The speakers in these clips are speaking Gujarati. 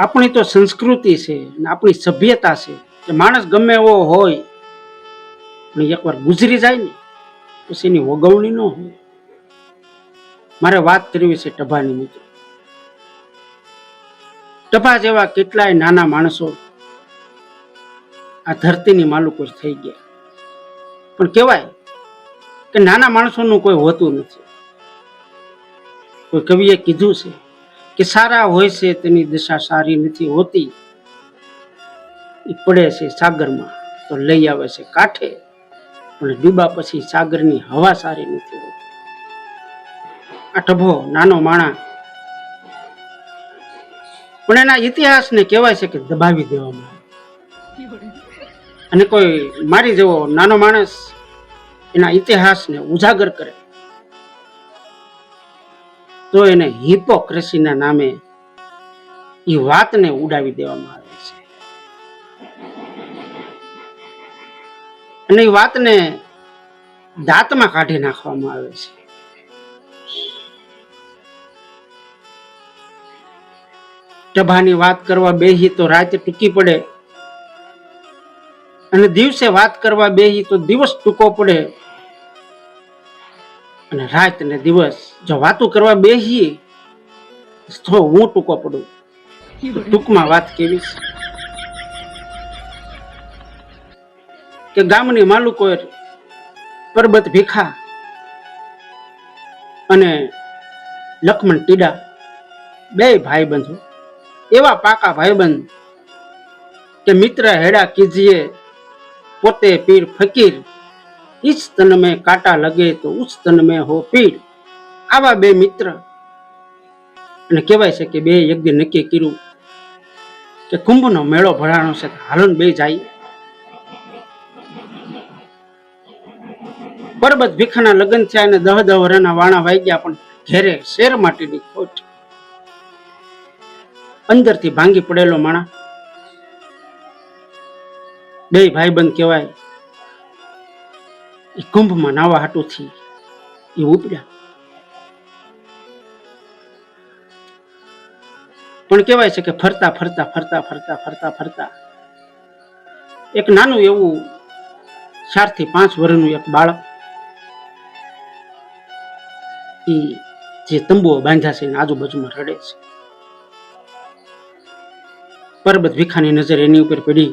આપણી તો સંસ્કૃતિ છે આપણી સભ્યતા છે. કે માણસ ગમે એવો હોય, પણ એકવાર ગુજરી જાય ને, પછી એની વગવણી ન હોય. મારે વાત કરવી છે ટભાની મિત્રો. ટભા જેવા કેટલાય નાના માણસો આ ધરતીની માલુકો થઈ ગયા. પણ કહેવાય કે નાના માણસોનું કોઈ હોતું નથી. કોઈ કવિએ કીધું છે કે સારા હોય છે તેની દશા સારી નથી હોતી. એ પડે છે સાગરમાં, તો લઈ આવે છે કાંઠે, પણ ડૂબા પછી સાગરની હવા સારી નથી હોતી. આ ટભો નાનો માણા પણ એના ઇતિહાસને કહેવાય છે કે દબાવી દેવામાં. અને કોઈ મારી જેવો નાનો માણસ એના ઇતિહાસને ઉજાગર કરે. તો એને હિપોક્રેસીના નામે એ વાતને ઉડાવી દેવામાં આવે છે. અને એ વાતને દાંતમાં કાઢી નાખવામાં આવે છે. ટભાની વાત કરવા બેહી તો રાત ટૂંકી પડે અને દિવસે વાત કરવા બેહી તો દિવસ ટૂંકો પડે. અને રાત ને દિવસ જો વાતો કરવા બેહીએ તો હું ટૂંકો પડું. ટૂંકમાં વાત કેવી છે? કે ગામની માલુકો પરબત ભીખા અને લક્ષ્મણ ટીડા બે ભાઈ બંધો એવા પાકા ભાઈબંધ કે મિત્ર હેડા કીજીએ પોતે પીર ફકીર ઈચ તન મેં કાંટા લગે તો ઉચ્ચ તન મેં હો પીડ. આવા બે મિત્ર, અને કહેવાય છે કે બે યજ્ઞ નક્કી કર્યું કે કુંભનો મેળો ભરાણો છે હાલન બે જાય. પરબત ભીખાના લગ્ન થયા અને દહ દહ વરના વાણા વાઈ ગયા પણ ઘેરે શેર માટેની ખોટ. અંદરથી ભાંગી પડેલો માણા. બે ભાઈબંધ કહેવાય એ કુંભમાં નાવા હાટુથી એ ઉપડ્યા. પણ કહેવાય છે કે ફરતા ફરતા ફરતા ફરતા ફરતા ફરતા. એક નાનું એવું ચારથી પાંચ વર્ષનું એક બાળક એ જે તંબુઓ બાંધ્યા છે આજુબાજુમાં રડે છે. પરબત ભીખાની નજર એની ઉપર પડી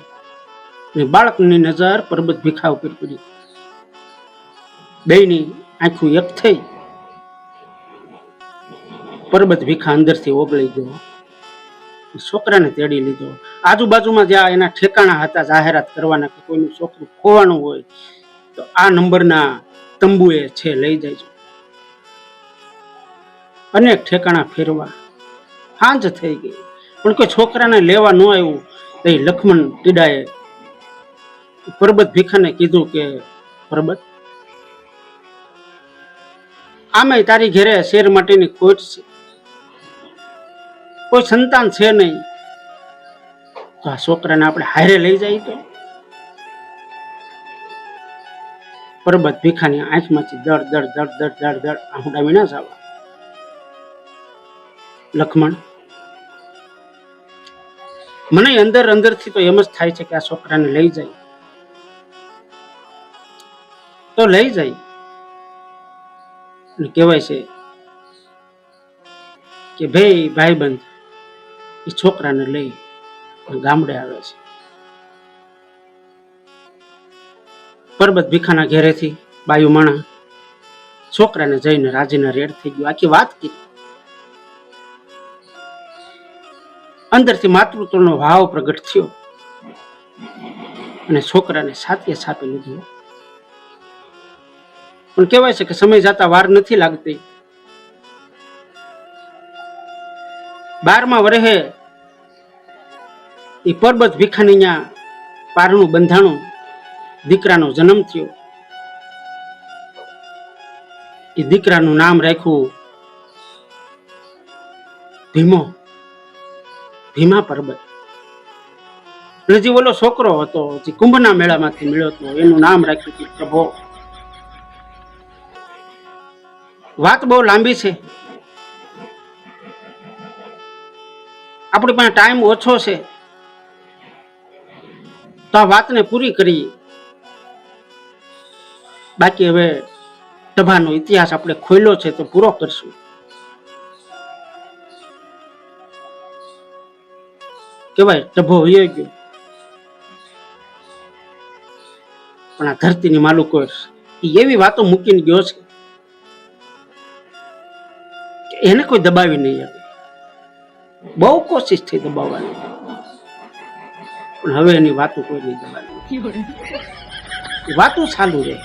અને બાળકની નજર પરબત ભીખા ઉપર પડી. બેયની આખું એક થઈ. પરબત ભીખા અંદરથી ઓગળી ગયો. છોકરાને તેડી લીધો. આજુબાજુમાં જ્યાં એના ઠેકાણા હતા, જાહેરાત કરવાના કે કોઈનું છોકરું ખોવાનું હોય, તો આ નંબરના તંબુએ છે લઈ જાય અનેક ઠેકાણા ફેરવા. હાંજ થઈ ગઈ. પણ કોઈ છોકરાને લેવા ન આવ્યું, તો લક્ષ્મણ ટીડાએ પરબત ભીખાને કીધું કે, પરબત આમે તારી ઘેરે શેર માટેની ખોટ કોઈ સંતાન છે નહીં. તો આ છોકરાને આપણે હારે લઈ જાય તો? પરબત ભીખાની આંખમાંથી દળ દળ દડ દડ દળ દળ આહુડા વિના જવા. લખમણ, મને અંદર, અંદરથી તો એમ જ થાય છે કે આ છોકરાને લઈ જાય. તો લઈ જાય. કહેવાય છે કે ભાઈ ભાઈબંધ એ છોકરાને લઈ ગામડે આવે છે. પરબત ભીખાના ઘેરેથી બાયુ માણા છોકરાને જઈને રાજીના રેડ થઈ ગયો. આખી વાત કીધી. અંદરથી માતૃત્વનો ભાવ પ્રગટ થયો અને છોકરાને સાથે સાથે લીધું. પણ કહેવાય છે કે સમય જતા વાર નથી લાગતી. બારમા વરહે એ પરબત ભીખાનીયા પારનું બંધાણું દીકરાનો જન્મ થયો. એ દીકરાનું નામ રાખ્યું ભીમો. ભીમા પરબત. અને જે ઓલો છોકરો હતો, જે કુંભના મેળામાંથી મળ્યો હતો, એનું નામ રાખ્યું હતું પ્રભો. વાત બહુ લાંબી છે. આપણી પાસે ટાઈમ ઓછો છે. તો આ વાતને પૂરી કરી બાકી હવે સભાનો ઇતિહાસ આપણે ખોલ્યો છે તો પૂરો કરશું. કેવાય ટભો વયો ગયો. પણ આ ધરતીની માલુકો એવી વાતો મૂકીને ગયો છે. એને કોઈ દબાવી નહીં આવે બહુ કોશિશ થઈ દબાવવાની. પણ હવે એની વાતો કોઈ નહીં દબાવી. વાતો ચાલુ રહે.